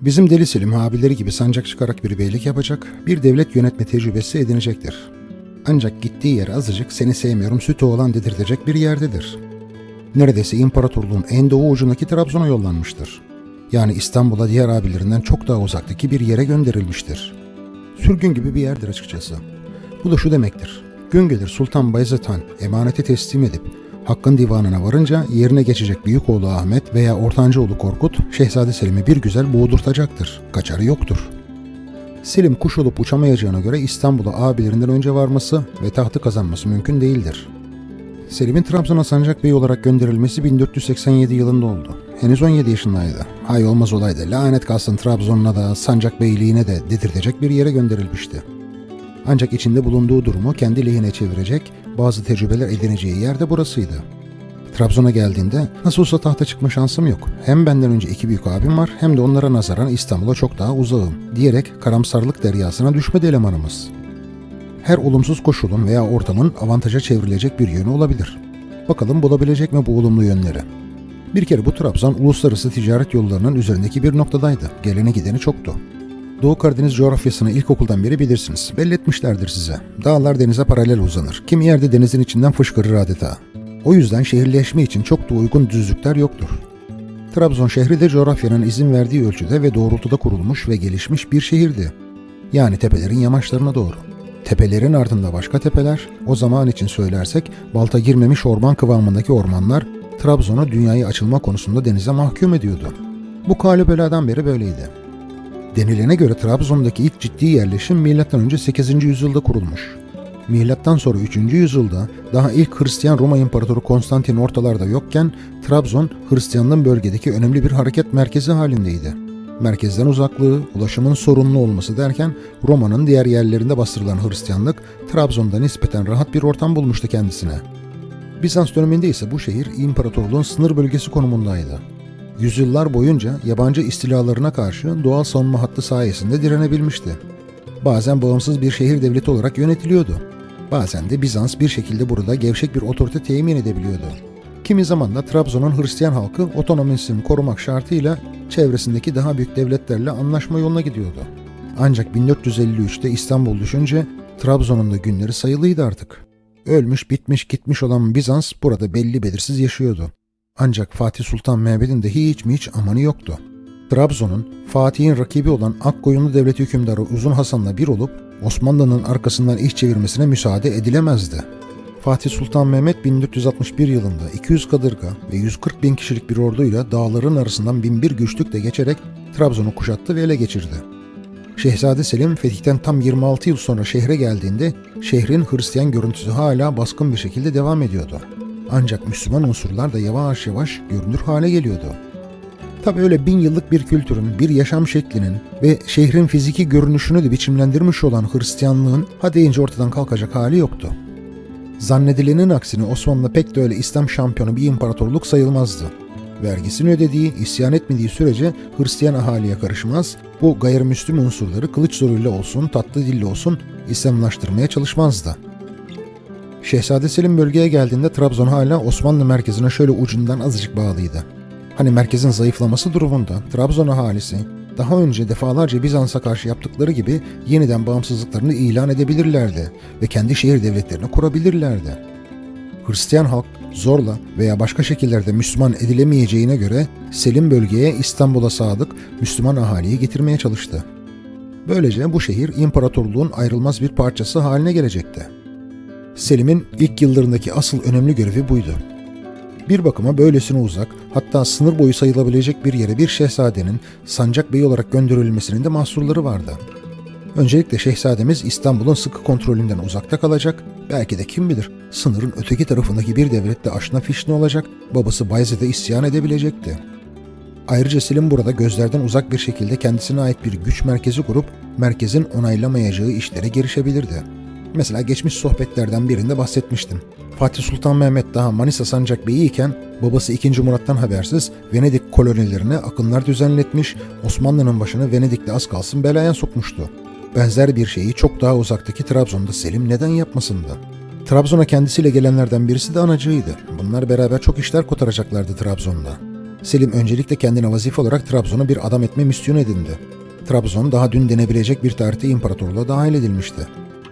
Bizim Deli Selim abileri gibi sancak çıkarak bir beylik yapacak, bir devlet yönetme tecrübesi edinecektir. Ancak gittiği yer azıcık seni sevmiyorum sütü olan dedirtecek bir yerdedir. Neredeyse imparatorluğun en doğu ucundaki Trabzon'a yollanmıştır. Yani İstanbul'a diğer abilerinden çok daha uzaktaki bir yere gönderilmiştir. Sürgün gibi bir yerdir açıkçası. Bu da şu demektir. Gün gelir Sultan Bayezid Han emaneti teslim edip Hakkın divanına varınca yerine geçecek büyük oğlu Ahmet veya ortanca oğlu Korkut Şehzade Selim'i bir güzel boğdurtacaktır. Kaçarı yoktur. Selim kuş olup uçamayacağına göre İstanbul'a abilerinden önce varması ve tahtı kazanması mümkün değildir. Selim'in Trabzon'a Sancak Bey olarak gönderilmesi 1487 yılında oldu. Henüz 17 yaşındaydı. Hay olmaz olaydı. Lanet kalsın Trabzon'una da Sancak Beyliğine de dedirtecek bir yere gönderilmişti. Ancak içinde bulunduğu durumu kendi lehine çevirecek bazı tecrübeler edineceği yer de burasıydı. Trabzon'a geldiğinde nasıl olsa tahta çıkma şansım yok. Hem benden önce iki büyük abim var hem de onlara nazaran İstanbul'a çok daha uzağım diyerek karamsarlık deryasına düşmedi elemanımız. Her olumsuz koşulun veya ortamın avantaja çevrilecek bir yönü olabilir. Bakalım bulabilecek mi bu olumlu yönleri? Bir kere bu Trabzon uluslararası ticaret yollarının üzerindeki bir noktadaydı. Geleni gideni çoktu. Doğu Karadeniz coğrafyasını ilkokuldan beri bilirsiniz. Belletmişlerdir size. Dağlar denize paralel uzanır. Kimi yerde denizin içinden fışkırır adeta. O yüzden şehirleşme için çok da uygun düzlükler yoktur. Trabzon şehri de coğrafyanın izin verdiği ölçüde ve doğrultuda kurulmuş ve gelişmiş bir şehirdi. Yani tepelerin yamaçlarına doğru. Tepelerin ardında başka tepeler, o zaman için söylersek balta girmemiş orman kıvamındaki ormanlar Trabzon'u dünyaya açılma konusunda denize mahkum ediyordu. Bu kale beladan beri böyleydi. Denilene göre Trabzon'daki ilk ciddi yerleşim M.Ö. 8. yüzyılda kurulmuş. Milattan sonra 3. yüzyılda daha ilk Hristiyan Roma İmparatoru Konstantin ortalarda yokken Trabzon Hristiyanlığın bölgedeki önemli bir hareket merkezi halindeydi. Merkezden uzaklığı, ulaşımın sorunlu olması derken Roma'nın diğer yerlerinde bastırılan Hristiyanlık Trabzon'da nispeten rahat bir ortam bulmuştu kendisine. Bizans döneminde ise bu şehir imparatorluğun sınır bölgesi konumundaydı. Yüzyıllar boyunca yabancı istilalarına karşı doğal savunma hattı sayesinde direnebilmişti. Bazen bağımsız bir şehir devleti olarak yönetiliyordu. Bazen de Bizans bir şekilde burada gevşek bir otorite temin edebiliyordu. Kimi zaman da Trabzon'un Hristiyan halkı otonomisini korumak şartıyla çevresindeki daha büyük devletlerle anlaşma yoluna gidiyordu. Ancak 1453'te İstanbul düşünce Trabzon'un da günleri sayılıydı artık. Ölmüş, bitmiş, gitmiş olan Bizans burada belli belirsiz yaşıyordu. Ancak Fatih Sultan Mehmet'in de hiç mi hiç amanı yoktu. Trabzon'un Fatih'in rakibi olan Akkoyunlu Devleti hükümdarı Uzun Hasan'la bir olup Osmanlı'nın arkasından iş çevirmesine müsaade edilemezdi. Fatih Sultan Mehmet 1461 yılında 200 kadırga ve 140 bin kişilik bir orduyla dağların arasından binbir güçlükle geçerek Trabzon'u kuşattı ve ele geçirdi. Şehzade Selim fetihten tam 26 yıl sonra şehre geldiğinde şehrin Hristiyan görüntüsü hala baskın bir şekilde devam ediyordu. Ancak Müslüman unsurlar da yavaş yavaş görünür hale geliyordu. Tabi öyle bin yıllık bir kültürün, bir yaşam şeklinin ve şehrin fiziki görünüşünü de biçimlendirmiş olan Hristiyanlığın ha deyince ortadan kalkacak hali yoktu. Zannedilenin aksine Osmanlı pek de öyle İslam şampiyonu bir imparatorluk sayılmazdı. Vergisini ödediği, isyan etmediği sürece Hristiyan ahaliye karışmaz, bu gayrimüslim unsurları kılıç zoruyla olsun, tatlı dille olsun İslamlaştırmaya çalışmazdı. Şehzade Selim bölgeye geldiğinde Trabzon hala Osmanlı merkezine şöyle ucundan azıcık bağlıydı. Hani merkezin zayıflaması durumunda Trabzon ahalisi daha önce defalarca Bizans'a karşı yaptıkları gibi yeniden bağımsızlıklarını ilan edebilirlerdi ve kendi şehir devletlerini kurabilirlerdi. Hristiyan halk zorla veya başka şekillerde Müslüman edilemeyeceğine göre Selim bölgeye İstanbul'a sadık Müslüman ahaliyi getirmeye çalıştı. Böylece bu şehir imparatorluğun ayrılmaz bir parçası haline gelecekti. Selim'in ilk yıllarındaki asıl önemli görevi buydu. Bir bakıma böylesine uzak, hatta sınır boyu sayılabilecek bir yere bir şehzadenin sancak beyi olarak gönderilmesinin de mahsurları vardı. Öncelikle şehzademiz İstanbul'un sıkı kontrolünden uzakta kalacak, belki de kim bilir sınırın öteki tarafındaki bir devlette aşna fişne olacak, babası Bayezid'e isyan edebilecekti. Ayrıca Selim burada gözlerden uzak bir şekilde kendisine ait bir güç merkezi kurup merkezin onaylamayacağı işlere girişebilirdi. Mesela geçmiş sohbetlerden birinde bahsetmiştim. Fatih Sultan Mehmet daha Manisa Sancak Bey'i iken babası 2. Murat'tan habersiz Venedik kolonilerine akınlar düzenletmiş, Osmanlı'nın başını Venedik'te az kalsın belaya sokmuştu. Benzer bir şeyi çok daha uzaktaki Trabzon'da Selim neden yapmasındı? Trabzon'a kendisiyle gelenlerden birisi de anacığıydı. Bunlar beraber çok işler kotaracaklardı Trabzon'da. Selim öncelikle kendine vazife olarak Trabzon'u bir adam etme misyonu edindi. Trabzon daha dün denebilecek bir tarihte imparatorluğa dahil edilmişti.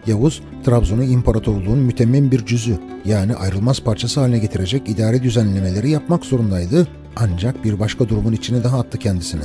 Yavuz, Trabzon'u imparatorluğun mütemmim bir cüzü yani ayrılmaz parçası haline getirecek idari düzenlemeleri yapmak zorundaydı ancak bir başka durumun içine daha attı kendisini.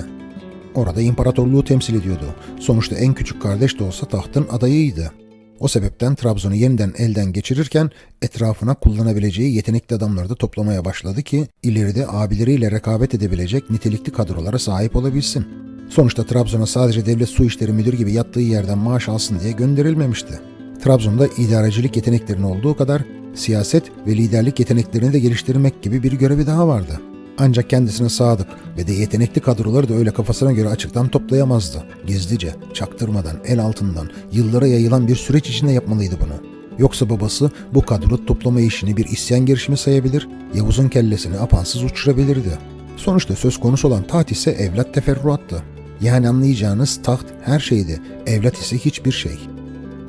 Orada imparatorluğu temsil ediyordu. Sonuçta en küçük kardeş de olsa tahtın adayıydı. O sebepten Trabzon'u yeniden elden geçirirken etrafına kullanabileceği yetenekli adamları da toplamaya başladı ki ileride abileriyle rekabet edebilecek nitelikli kadrolara sahip olabilsin. Sonuçta Trabzon'a sadece devlet su işleri müdür gibi yattığı yerden maaş alsın diye gönderilmemişti. Trabzon'da idarecilik yeteneklerinin olduğu kadar siyaset ve liderlik yeteneklerini de geliştirmek gibi bir görevi daha vardı. Ancak kendisine sadık ve de yetenekli kadroları da öyle kafasına göre açıktan toplayamazdı. Gizlice, çaktırmadan, el altından, yıllara yayılan bir süreç içinde yapmalıydı bunu. Yoksa babası bu kadro toplama işini bir isyan girişimi sayabilir, Yavuz'un kellesini apansız uçurabilirdi. Sonuçta söz konusu olan taht ise evlat teferruattı. Yani anlayacağınız taht her şeydi, evlat ise hiçbir şey.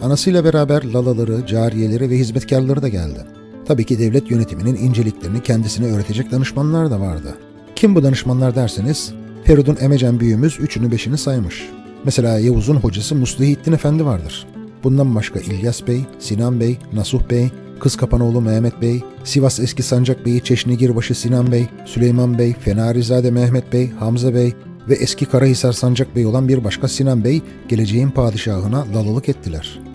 Anasıyla beraber lalaları, cariyeleri ve hizmetkarları da geldi. Tabii ki devlet yönetiminin inceliklerini kendisine öğretecek danışmanlar da vardı. Kim bu danışmanlar derseniz, Feridun Emecen büyüğümüz üçünü beşini saymış. Mesela Yavuz'un hocası Muslihiddin Efendi vardır. Bundan başka İlyas Bey, Sinan Bey, Nasuh Bey, Kız Kapanoğlu Mehmet Bey, Sivas Eski Sancak Bey'i Çeşnigirbaşı Sinan Bey, Süleyman Bey, Fenarizade Mehmet Bey, Hamza Bey ve eski Karahisar Sancak Bey olan bir başka Sinan Bey geleceğin padişahına lalılık ettiler.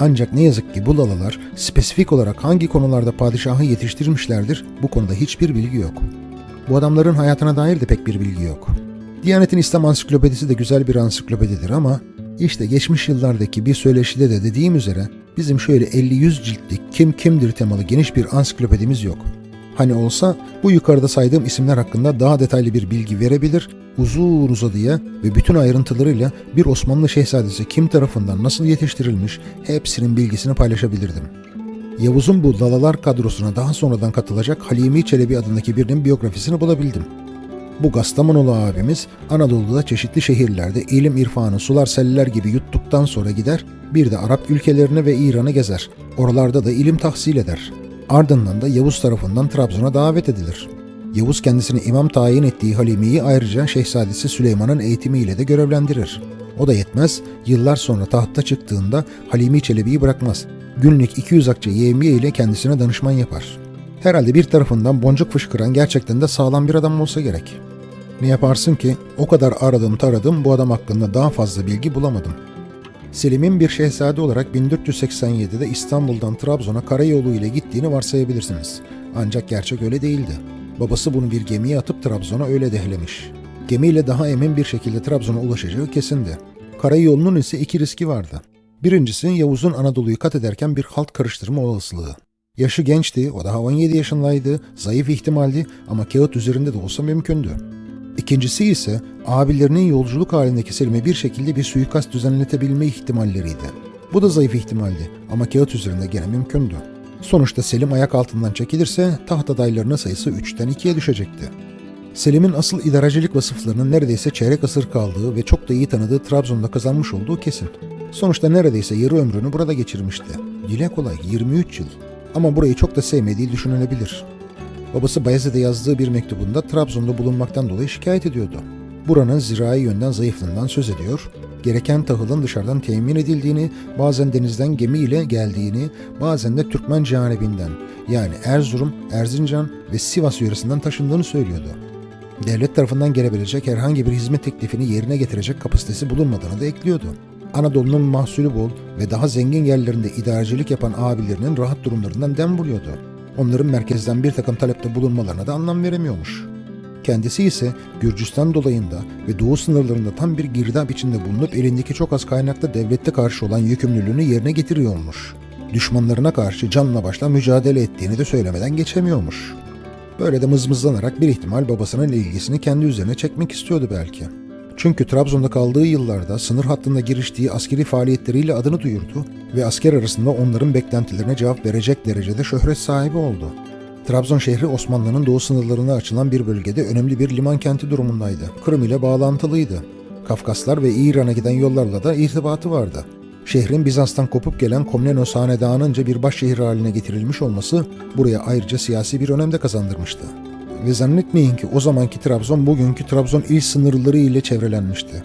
Ancak ne yazık ki bu lalalar spesifik olarak hangi konularda padişahı yetiştirmişlerdir bu konuda hiçbir bilgi yok. Bu adamların hayatına dair de pek bir bilgi yok. Diyanet'in İslam Ansiklopedisi de güzel bir ansiklopedidir ama işte geçmiş yıllardaki bir söyleşide de dediğim üzere bizim şöyle 50-100 ciltlik kim kimdir temalı geniş bir ansiklopedimiz yok. Hani olsa bu yukarıda saydığım isimler hakkında daha detaylı bir bilgi verebilir, uzun uzadıya ve bütün ayrıntılarıyla bir Osmanlı şehzadesi kim tarafından nasıl yetiştirilmiş hepsinin bilgisini paylaşabilirdim. Yavuz'un bu Lalalar kadrosuna daha sonradan katılacak Halimi Çelebi adındaki birinin biyografisini bulabildim. Bu Gastamonulu abimiz Anadolu'da çeşitli şehirlerde ilim irfanı sular seller gibi yuttuktan sonra gider, bir de Arap ülkelerini ve İran'ı gezer. Oralarda da ilim tahsil eder. Ardından da Yavuz tarafından Trabzon'a davet edilir. Yavuz kendisini imam tayin ettiği Halimi'yi ayrıca Şehzadesi Süleyman'ın eğitimiyle de görevlendirir. O da yetmez, yıllar sonra tahtta çıktığında Halimi Çelebi'yi bırakmaz. Günlük 200 akçe yevmiye ile kendisine danışman yapar. Herhalde bir tarafından boncuk fışkıran gerçekten de sağlam bir adam olsa gerek. Ne yaparsın ki o kadar aradım taradım bu adam hakkında daha fazla bilgi bulamadım. Selim'in bir şehzade olarak 1487'de İstanbul'dan Trabzon'a karayolu ile gittiğini varsayabilirsiniz. Ancak gerçek öyle değildi. Babası bunu bir gemiye atıp Trabzon'a öyle dehlemiş. Gemiyle daha emin bir şekilde Trabzon'a ulaşacağı kesindi. Karayolunun ise iki riski vardı. Birincisi Yavuz'un Anadolu'yu kat ederken bir halt karıştırma olasılığı. Yaşı gençti, o daha 17 yaşındaydı, zayıf ihtimaldi ama kağıt üzerinde de olsa mümkündü. İkincisi ise abilerinin yolculuk halindeki Selim'e bir şekilde bir suikast düzenletebilme ihtimalleriydi. Bu da zayıf ihtimaldi ama kağıt üzerinde gene mümkündü. Sonuçta Selim ayak altından çekilirse taht adaylarının sayısı 3'ten 2'ye düşecekti. Selim'in asıl idarecilik vasıflarının neredeyse çeyrek asır kaldığı ve çok da iyi tanıdığı Trabzon'da kazanmış olduğu kesin. Sonuçta neredeyse yarı ömrünü burada geçirmişti. Dile kolay 23 yıl. Ama burayı çok da sevmediği düşünülebilir. Babası Bayezid'e yazdığı bir mektubunda Trabzon'da bulunmaktan dolayı şikayet ediyordu. Buranın zirai yönden zayıflığından söz ediyor, gereken tahılın dışarıdan temin edildiğini, bazen denizden gemiyle geldiğini, bazen de Türkmen canibinden yani Erzurum, Erzincan ve Sivas yöresinden taşındığını söylüyordu. Devlet tarafından gelebilecek herhangi bir hizmet teklifini yerine getirecek kapasitesi bulunmadığını da ekliyordu. Anadolu'nun mahsulü bol ve daha zengin yerlerinde idarecilik yapan abilerinin rahat durumlarından dem vuruyordu. Onların merkezden bir takım talepte bulunmalarına da anlam veremiyormuş. Kendisi ise Gürcistan dolayında ve doğu sınırlarında tam bir girdap içinde bulunup elindeki çok az kaynakla devlette karşı olan yükümlülüğünü yerine getiriyormuş. Düşmanlarına karşı canla başla mücadele ettiğini de söylemeden geçemiyormuş. Böyle de mızmızlanarak bir ihtimal babasının ilgisini kendi üzerine çekmek istiyordu belki. Çünkü Trabzon'da kaldığı yıllarda sınır hattında giriştiği askeri faaliyetleriyle adını duyurdu ve asker arasında onların beklentilerine cevap verecek derecede şöhret sahibi oldu. Trabzon şehri Osmanlı'nın doğu sınırlarına açılan bir bölgede önemli bir liman kenti durumundaydı. Kırım ile bağlantılıydı. Kafkaslar ve İran'a giden yollarla da irtibatı vardı. Şehrin Bizans'tan kopup gelen Komnenos Hanedanı'nca bir başşehir haline getirilmiş olması buraya ayrıca siyasi bir önem de kazandırmıştı. Ve zannetmeyin ki o zamanki Trabzon bugünkü Trabzon il sınırları ile çevrelenmişti.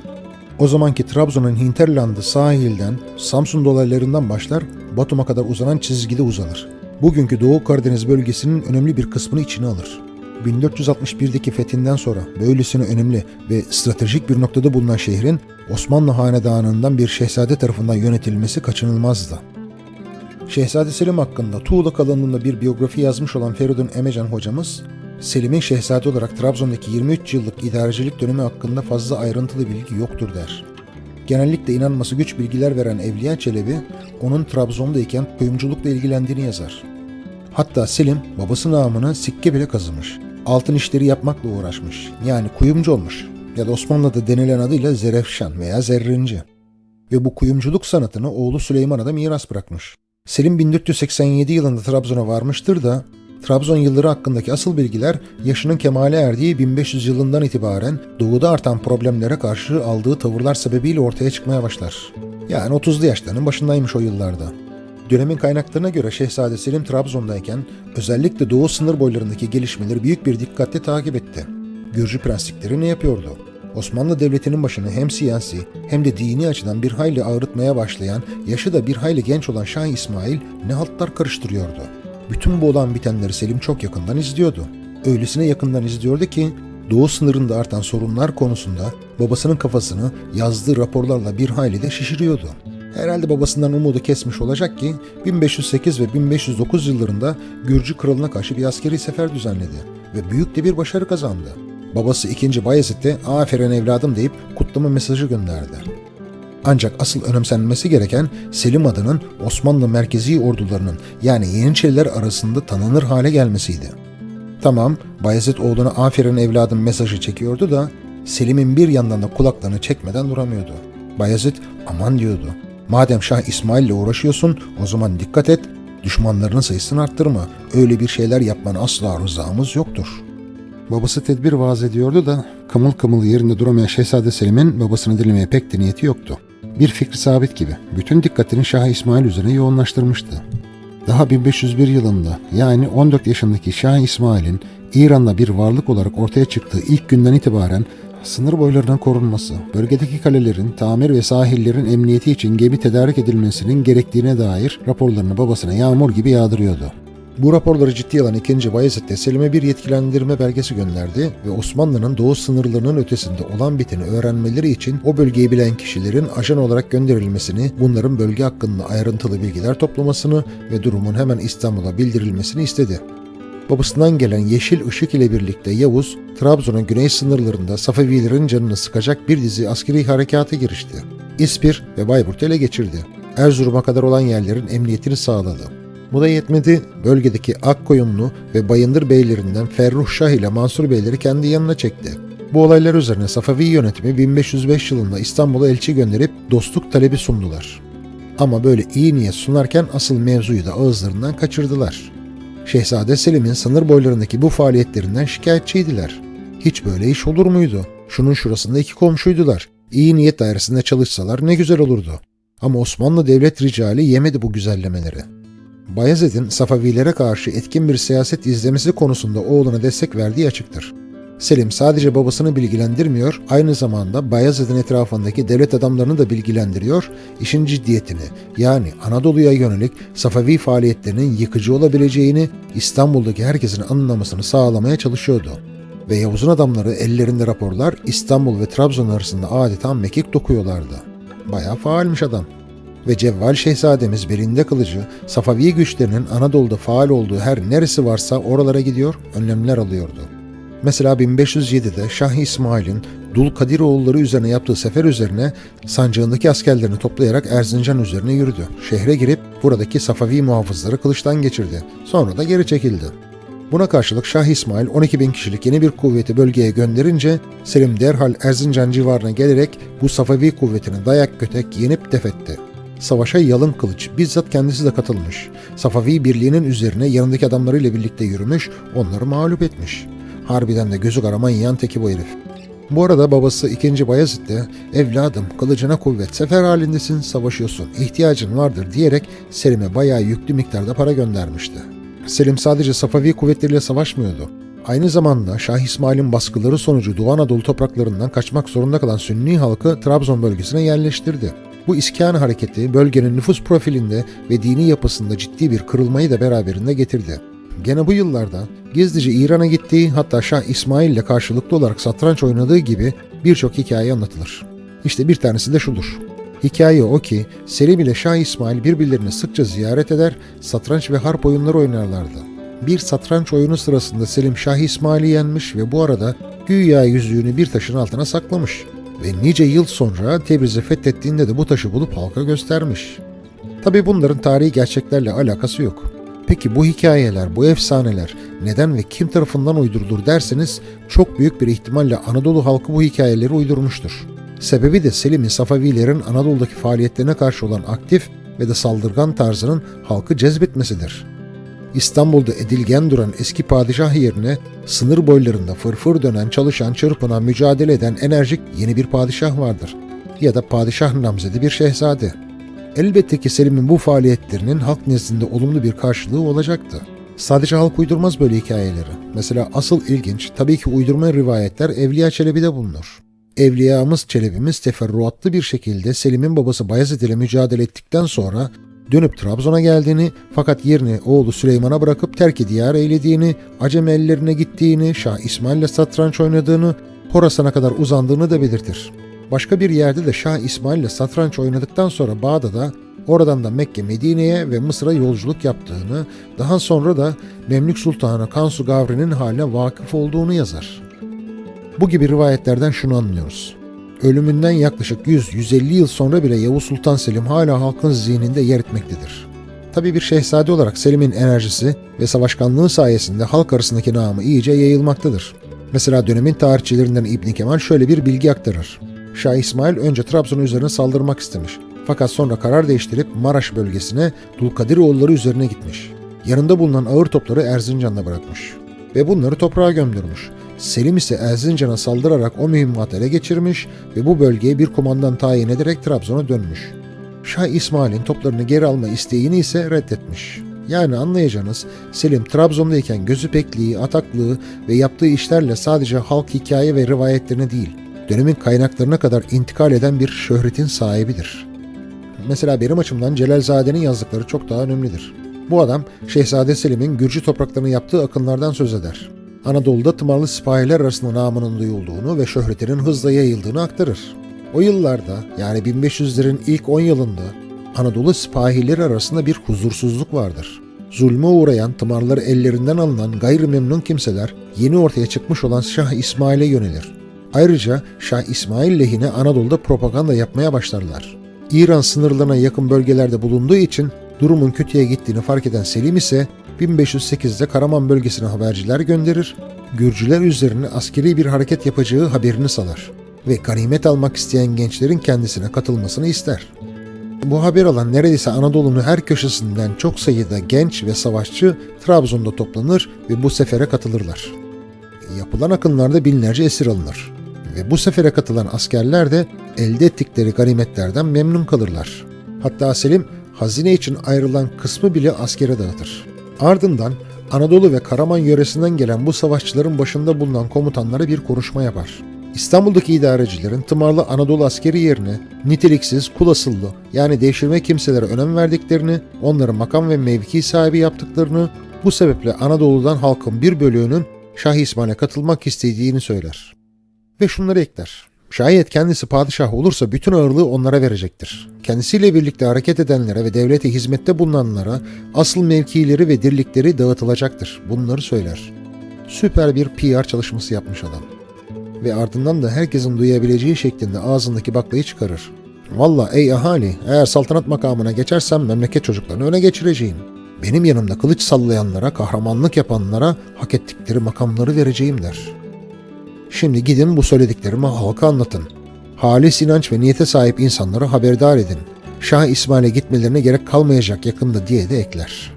O zamanki Trabzon'un hinterlandı sahilden, Samsun dolaylarından başlar, Batum'a kadar uzanan çizgide uzanır. Bugünkü Doğu Karadeniz bölgesinin önemli bir kısmını içine alır. 1461'deki fethinden sonra böylesine önemli ve stratejik bir noktada bulunan şehrin Osmanlı Hanedanı'ndan bir şehzade tarafından yönetilmesi kaçınılmazdı. Şehzade Selim hakkında Tuğla kalınlığında bir biyografi yazmış olan Feridun Emecan hocamız, Selim'in şehzade olarak Trabzon'daki 23 yıllık idarecilik dönemi hakkında fazla ayrıntılı bilgi yoktur der. Genellikle inanması güç bilgiler veren Evliya Çelebi, onun Trabzon'dayken kuyumculukla ilgilendiğini yazar. Hatta Selim babası namına sikke bile kazımış. Altın işleri yapmakla uğraşmış. Yani kuyumcu olmuş. Ya da Osmanlı'da denilen adıyla zerefşan veya zerrinci. Ve bu kuyumculuk sanatını oğlu Süleyman'a da miras bırakmış. Selim 1487 yılında Trabzon'a varmıştır da Trabzon yılları hakkındaki asıl bilgiler yaşının kemale erdiği 1500 yılından itibaren doğuda artan problemlere karşı aldığı tavırlar sebebiyle ortaya çıkmaya başlar. Yani 30'lu yaşlarının başındaymış o yıllarda. Dönemin kaynaklarına göre Şehzade Selim Trabzon'dayken özellikle doğu sınır boylarındaki gelişmeleri büyük bir dikkatle takip etti. Gürcü prenslikleri ne yapıyordu? Osmanlı Devleti'nin başını hem siyasi hem de dini açıdan bir hayli ağrıtmaya başlayan, yaşı da bir hayli genç olan Şah İsmail ne haltlar karıştırıyordu. Bütün bu olan bitenleri Selim çok yakından izliyordu. Öylesine yakından izliyordu ki Doğu sınırında artan sorunlar konusunda babasının kafasını yazdığı raporlarla bir hayli de şişiriyordu. Herhalde babasından umudu kesmiş olacak ki 1508 ve 1509 yıllarında Gürcü kralına karşı bir askeri sefer düzenledi ve büyük de bir başarı kazandı. Babası 2. Bayezid de aferin evladım deyip kutlama mesajı gönderdi. Ancak asıl önemsenmesi gereken Selim adının Osmanlı merkezi ordularının yani Yeniçeriler arasında tanınır hale gelmesiydi. Tamam Bayezid oğluna aferin evladım mesajı çekiyordu da Selim'in bir yandan da kulaklarını çekmeden duramıyordu. Bayezid aman diyordu. Madem Şah İsmail ile uğraşıyorsun o zaman dikkat et, düşmanlarının sayısını arttırma. Öyle bir şeyler yapman asla rızamız yoktur. Babası tedbir vaaz ediyordu da kımıl kımıl yerinde duramayan Şehzade Selim'in babasını dinlemeye pek de niyeti yoktu. Bir fikri sabit gibi bütün dikkatini Şah İsmail üzerine yoğunlaştırmıştı. Daha 1501 yılında yani 14 yaşındaki Şah İsmail'in İran'da bir varlık olarak ortaya çıktığı ilk günden itibaren sınır boylarının korunması, bölgedeki kalelerin, tamir ve sahillerin emniyeti için gemi tedarik edilmesinin gerektiğine dair raporlarını babasına yağmur gibi yağdırıyordu. Bu raporları ciddiye alan 2. Bayezid Selim'e bir yetkilendirme belgesi gönderdi ve Osmanlı'nın doğu sınırlarının ötesinde olan biteni öğrenmeleri için o bölgeyi bilen kişilerin ajan olarak gönderilmesini, bunların bölge hakkında ayrıntılı bilgiler toplamasını ve durumun hemen İstanbul'a bildirilmesini istedi. Babasından gelen yeşil ışık ile birlikte Yavuz, Trabzon'un güney sınırlarında Safevilerin canını sıkacak bir dizi askeri harekata girişti. İspir ve Bayburt'u ele geçirdi. Erzurum'a kadar olan yerlerin emniyetini sağladı. Bu yetmedi. Bölgedeki Akkoyunlu ve Bayındır beylerinden Ferruh Şah ile Mansur beyleri kendi yanına çekti. Bu olaylar üzerine Safavi yönetimi 1505 yılında İstanbul'a elçi gönderip dostluk talebi sundular. Ama böyle iyi niyet sunarken asıl mevzuyu da ağızlarından kaçırdılar. Şehzade Selim'in sınır boylarındaki bu faaliyetlerinden şikayetçiydiler. Hiç böyle iş olur muydu? Şunun şurasında iki komşuydular. İyi niyet dairesinde çalışsalar ne güzel olurdu. Ama Osmanlı devlet ricali yemedi bu güzellemeleri. Bayezid'in Safavilere karşı etkin bir siyaset izlemesi konusunda oğluna destek verdiği açıktır. Selim sadece babasını bilgilendirmiyor, aynı zamanda Bayezid'in etrafındaki devlet adamlarını da bilgilendiriyor, işin ciddiyetini yani Anadolu'ya yönelik Safavi faaliyetlerinin yıkıcı olabileceğini İstanbul'daki herkesin anlamasını sağlamaya çalışıyordu. Ve Yavuz'un adamları ellerinde raporlar İstanbul ve Trabzon arasında adeta mekik dokuyorlardı. Bayağı faalmiş adam ve Cevval Şehzademiz belinde kılıcı Safavi güçlerinin Anadolu'da faal olduğu her neresi varsa oralara gidiyor, önlemler alıyordu. Mesela 1507'de Şah İsmail'in Dul Kadiroğulları üzerine yaptığı sefer üzerine sancağındaki askerlerini toplayarak Erzincan üzerine yürüdü. Şehre girip buradaki Safavi muhafızları kılıçtan geçirdi. Sonra da geri çekildi. Buna karşılık Şah İsmail 12 bin kişilik yeni bir kuvveti bölgeye gönderince Selim derhal Erzincan civarına gelerek bu Safavi kuvvetini dayak kötek yenip defetti. Savaşa yalın kılıç bizzat kendisi de katılmış. Safavi birliğinin üzerine yanındaki adamlarıyla birlikte yürümüş, onları mağlup etmiş. Harbiden de gözü karaman yiyen teki bu herif. Bu arada babası 2. Bayezid de evladım kılıcına kuvvet sefer halindesin savaşıyorsun ihtiyacın vardır diyerek Selim'e bayağı yüklü miktarda para göndermişti. Selim sadece Safavi kuvvetleriyle savaşmıyordu. Aynı zamanda Şah İsmail'in baskıları sonucu Doğu Anadolu topraklarından kaçmak zorunda kalan Sünni halkı Trabzon bölgesine yerleştirdi. Bu iskan hareketi bölgenin nüfus profilinde ve dini yapısında ciddi bir kırılmayı da beraberinde getirdi. Gene bu yıllarda gizlice İran'a gittiği hatta Şah İsmail ile karşılıklı olarak satranç oynadığı gibi birçok hikaye anlatılır. İşte bir tanesi de şudur. Hikaye o ki Selim ile Şah İsmail birbirlerini sıkça ziyaret eder, satranç ve harp oyunları oynarlardı. Bir satranç oyunu sırasında Selim Şah İsmail'i yenmiş ve bu arada güya yüzüğünü bir taşın altına saklamış. Ve nice yıl sonra Tebriz'i fethettiğinde de bu taşı bulup halka göstermiş. Tabi bunların tarihi gerçeklerle alakası yok. Peki bu hikayeler, bu efsaneler neden ve kim tarafından uydurulur derseniz çok büyük bir ihtimalle Anadolu halkı bu hikayeleri uydurmuştur. Sebebi de Selim'in Safavilerin Anadolu'daki faaliyetlerine karşı olan aktif ve de saldırgan tarzının halkı cezbetmesidir. İstanbul'da edilgen duran eski padişah yerine sınır boylarında fırfır dönen, çalışan, çırpınan, mücadele eden enerjik yeni bir padişah vardır. Ya da padişah namzedi bir şehzade. Elbette ki Selim'in bu faaliyetlerinin halk nezdinde olumlu bir karşılığı olacaktı. Sadece halk uydurmaz böyle hikayeleri. Mesela asıl ilginç, tabii ki uydurma rivayetler Evliya Çelebi'de bulunur. Evliyamız Çelebi'miz teferruatlı bir şekilde Selim'in babası Bayezid ile mücadele ettikten sonra dönüp Trabzon'a geldiğini fakat yerini oğlu Süleyman'a bırakıp terk diyar eylediğini, Acem ellerine gittiğini, Şah İsmail'le satranç oynadığını, Horasan'a kadar uzandığını da belirtir. Başka bir yerde de Şah İsmail'le satranç oynadıktan sonra Bağdat'a, oradan da Mekke, Medine'ye ve Mısır'a yolculuk yaptığını, daha sonra da Memlük Sultanı Kansu Gavri'nin haline vakıf olduğunu yazar. Bu gibi rivayetlerden şunu anlıyoruz. Ölümünden yaklaşık 100-150 yıl sonra bile Yavuz Sultan Selim hala halkın zihninde yer etmektedir. Tabi bir şehzade olarak Selim'in enerjisi ve savaşkanlığı sayesinde halk arasındaki namı iyice yayılmaktadır. Mesela dönemin tarihçilerinden İbn Kemal şöyle bir bilgi aktarır. Şah İsmail önce Trabzon üzerine saldırmak istemiş. Fakat sonra karar değiştirip Maraş bölgesine Dulkadiroğulları üzerine gitmiş. Yanında bulunan ağır topları Erzincan'da bırakmış. Ve bunları toprağa gömdürmüş. Selim ise Erzincan'a saldırarak o mühimmatı ele geçirmiş ve bu bölgeye bir komandan tayin ederek Trabzon'a dönmüş. Şah İsmail'in toplarını geri alma isteğini ise reddetmiş. Yani anlayacağınız Selim Trabzon'dayken gözü pekliği, ataklığı ve yaptığı işlerle sadece halk hikaye ve rivayetlerine değil, dönemin kaynaklarına kadar intikal eden bir şöhretin sahibidir. Mesela benim açımdan Celalzade'nin yazdıkları çok daha önemlidir. Bu adam Şehzade Selim'in Gürcü topraklarını yaptığı akınlardan söz eder. Anadolu'da tımarlı sipahiler arasında namının duyulduğunu ve şöhretinin hızla yayıldığını aktarır. O yıllarda yani 1500'lerin ilk 10 yılında Anadolu sipahileri arasında bir huzursuzluk vardır. Zulme uğrayan, tımarları ellerinden alınan gayrimemnun kimseler yeni ortaya çıkmış olan Şah İsmail'e yönelir. Ayrıca Şah İsmail lehine Anadolu'da propaganda yapmaya başlarlar. İran sınırlarına yakın bölgelerde bulunduğu için durumun kötüye gittiğini fark eden Selim ise 1508'de Karaman bölgesine haberciler gönderir, Gürcüler üzerine askeri bir hareket yapacağı haberini salar ve ganimet almak isteyen gençlerin kendisine katılmasını ister. Bu haber alan neredeyse Anadolu'nun her köşesinden çok sayıda genç ve savaşçı Trabzon'da toplanır ve bu sefere katılırlar. Yapılan akınlarda binlerce esir alınır ve bu sefere katılan askerler de elde ettikleri ganimetlerden memnun kalırlar. Hatta Selim hazine için ayrılan kısmı bile askere dağıtır. Ardından Anadolu ve Karaman yöresinden gelen bu savaşçıların başında bulunan komutanlara bir konuşma yapar. İstanbul'daki idarecilerin tımarlı Anadolu askeri yerine niteliksiz, kul asıllı yani devşirme kimselere önem verdiklerini, onları makam ve mevki sahibi yaptıklarını, bu sebeple Anadolu'dan halkın bir bölüğünün Şah İsmail'e katılmak istediğini söyler. Ve şunları ekler. Şayet kendisi padişah olursa bütün ağırlığı onlara verecektir. Kendisiyle birlikte hareket edenlere ve devlete hizmette bulunanlara asıl mevkileri ve dirlikleri dağıtılacaktır. Bunları söyler. Süper bir PR çalışması yapmış adam. Ve ardından da herkesin duyabileceği şeklinde ağzındaki baklayı çıkarır. Valla ey ahali eğer saltanat makamına geçersem memleket çocuklarını öne geçireceğim. Benim yanımda kılıç sallayanlara, kahramanlık yapanlara hak ettikleri makamları vereceğim der.'' Şimdi gidin bu söylediklerimi halka anlatın. Halis inanç ve niyete sahip insanları haberdar edin. Şah İsmail'e gitmelerine gerek kalmayacak yakında diye de ekler.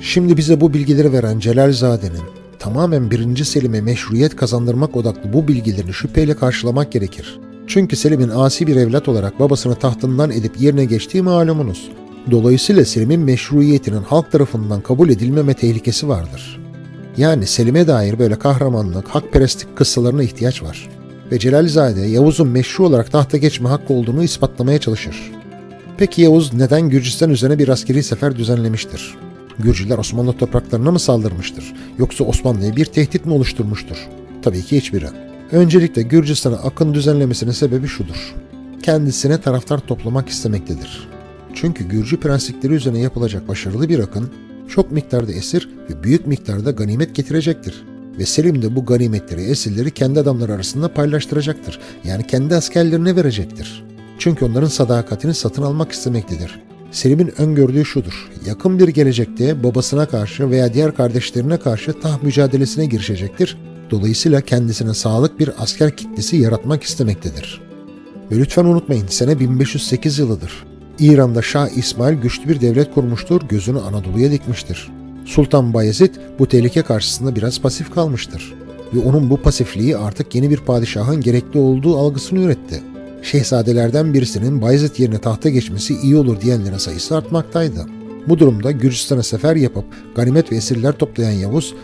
Şimdi bize bu bilgileri veren Celalzade'nin tamamen 1. Selim'e meşruiyet kazandırmak odaklı bu bilgilerini şüpheyle karşılamak gerekir. Çünkü Selim'in asi bir evlat olarak babasını tahtından edip yerine geçtiği malumunuz. Dolayısıyla Selim'in meşruiyetinin halk tarafından kabul edilmeme tehlikesi vardır. Yani Selim'e dair böyle kahramanlık, hakperestlik kıssalarına ihtiyaç var. Ve Celalzade Yavuz'un meşru olarak tahta geçme hakkı olduğunu ispatlamaya çalışır. Peki Yavuz neden Gürcistan üzerine bir askeri sefer düzenlemiştir? Gürcüler Osmanlı topraklarına mı saldırmıştır? Yoksa Osmanlı'ya bir tehdit mi oluşturmuştur? Tabii ki hiçbiri. Öncelikle Gürcistan'a akın düzenlemesinin sebebi şudur. Kendisine taraftar toplamak istemektedir. Çünkü Gürcü prenslikleri üzerine yapılacak başarılı bir akın, çok miktarda esir ve büyük miktarda ganimet getirecektir. Ve Selim de bu ganimetleri, esirleri kendi adamları arasında paylaştıracaktır. Yani kendi askerlerine verecektir. Çünkü onların sadakatini satın almak istemektedir. Selim'in öngördüğü şudur. Yakın bir gelecekte babasına karşı veya diğer kardeşlerine karşı taht mücadelesine girişecektir. Dolayısıyla kendisine sağlık bir asker kitlesi yaratmak istemektedir. Ve lütfen unutmayın sene 1508 yılıdır. İran'da Şah İsmail güçlü bir devlet kurmuştur, gözünü Anadolu'ya dikmiştir. Sultan Bayezid bu tehlike karşısında biraz pasif kalmıştır. Ve onun bu pasifliği artık yeni bir padişahın gerekli olduğu algısını üretti. Şehzadelerden birisinin Bayezid yerine tahta geçmesi iyi olur diyenlerin sayısı artmaktaydı. Bu durumda Gürcistan'a sefer yapıp ganimet ve esirler toplayan Yavuz,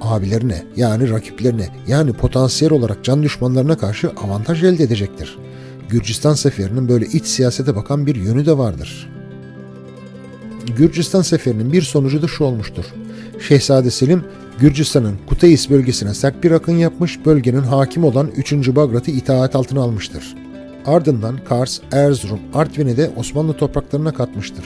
abilerine yani rakiplerine yani potansiyel olarak can düşmanlarına karşı avantaj elde edecektir. Gürcistan seferinin böyle iç siyasete bakan bir yönü de vardır. Gürcistan seferinin bir sonucu da şu olmuştur. Şehzade Selim, Gürcistan'ın Kutays bölgesine sert bir akın yapmış, bölgenin hakim olan 3. Bagrat'ı itaat altına almıştır. Ardından Kars, Erzurum, Artvin'i de Osmanlı topraklarına katmıştır.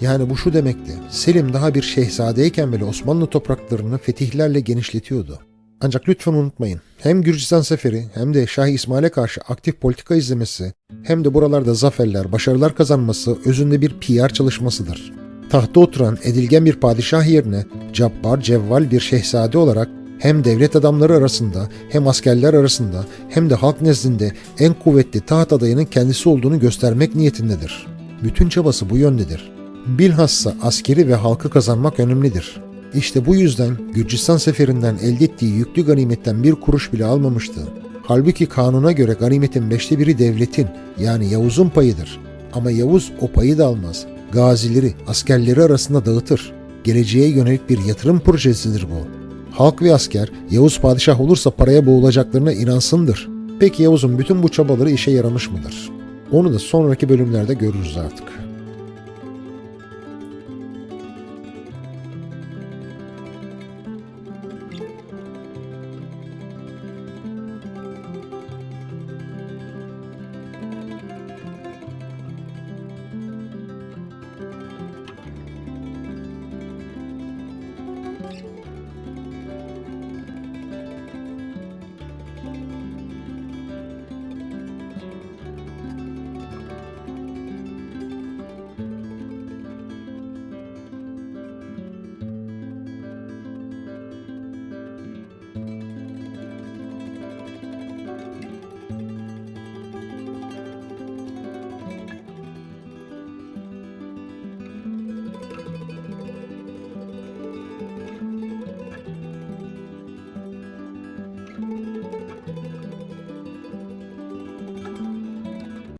Yani bu şu demekti, Selim daha bir şehzadeyken bile Osmanlı topraklarını fetihlerle genişletiyordu. Ancak lütfen unutmayın, hem Gürcistan seferi hem de Şah İsmail'e karşı aktif politika izlemesi, hem de buralarda zaferler, başarılar kazanması özünde bir PR çalışmasıdır. Tahta oturan edilgen bir padişah yerine cabbar, cevval bir şehzade olarak hem devlet adamları arasında hem askerler arasında hem de halk nezdinde en kuvvetli taht adayının kendisi olduğunu göstermek niyetindedir. Bütün çabası bu yöndedir. Bilhassa askeri ve halkı kazanmak önemlidir. İşte bu yüzden Gürcistan seferinden elde ettiği yüklü ganimetten bir kuruş bile almamıştı. Halbuki kanuna göre ganimetin beşte biri devletin yani Yavuz'un payıdır. Ama Yavuz o payı da almaz. Gazileri, askerleri arasında dağıtır. Geleceğe yönelik bir yatırım projesidir bu. Halk ve asker Yavuz padişah olursa paraya boğulacaklarına inansındır. Peki Yavuz'un bütün bu çabaları işe yaramış mıdır? Onu da sonraki bölümlerde görürüz artık.